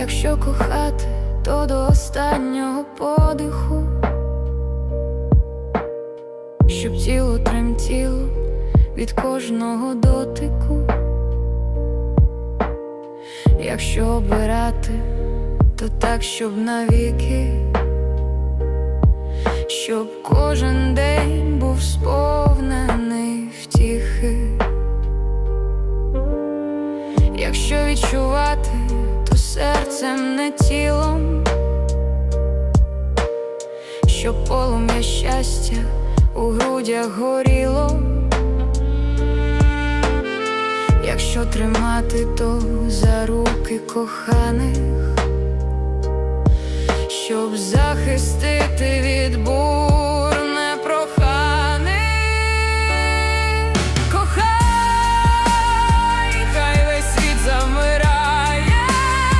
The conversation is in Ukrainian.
Якщо кохати, то до останнього подиху, щоб тіло тремтіло від кожного дотику. Якщо обирати, то так, щоб навіки, щоб кожен день був сповнений втіхи. Якщо відчувати, то серцем не тілом, що полум'я щастя у грудях горіло. Якщо тримати, то за руки коханих, щоб захистити.